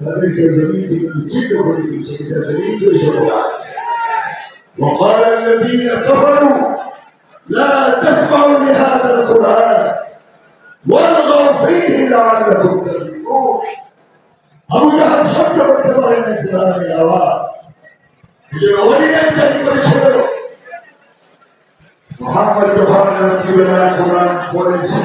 তাদেরকে জমি থেকে বিচ্ছিন্ন করে দিয়েছে এটা দলিল হিসেবে وقال الذين كفروا لا تسمعوا لهذا القرآن والغوا فيه لعلكم تغلبون আবু জাহাল সহ্য করতে পারে না কোরআনের আওয়াজ এই অরিজিনাল জারি করেছিল মোহাম্মদ যখন রাত্রিবেলা কোরআন পড়েছেন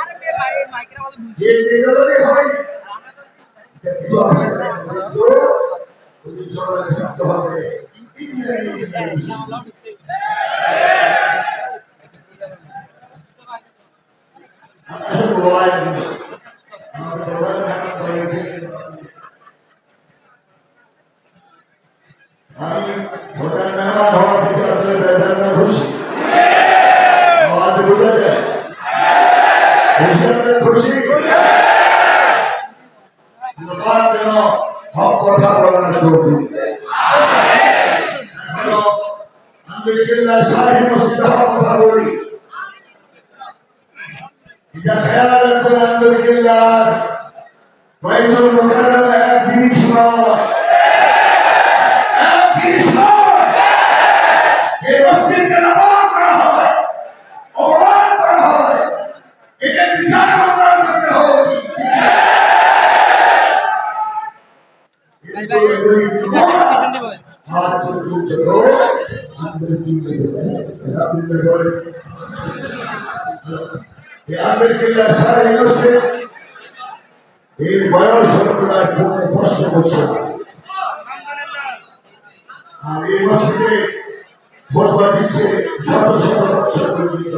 প্রধান ধারণা করেছে আমি ভোটার মেহমান হওয়ার থেকে খুশি আওয়াজ বোঝা যায় খুশি আপনাদের খুশি জবান যেন হক কথা করতে এখনও আলহামদুলিল্লাহ সাহি মসজিদে কথা বলি এটা খেয়াল রাখবেন আলহামদুলিল্লাহ বাইতুল মুকাররম এক জিনিস নয় এক করার জন্য হয় কিন্তু এগুলি হাত পর্যন্ত আমাদের দিকে আলহামদুলিল্লাহ বলেন আমের কিল্লা সারা মসজিদ এর বয়স প্রায় পৌনে পাঁচশো বছর আর এই মসজিদে খোদবা দিচ্ছে শত শত বছর পর্যন্ত।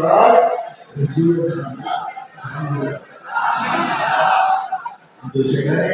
কিন্তু সেখানে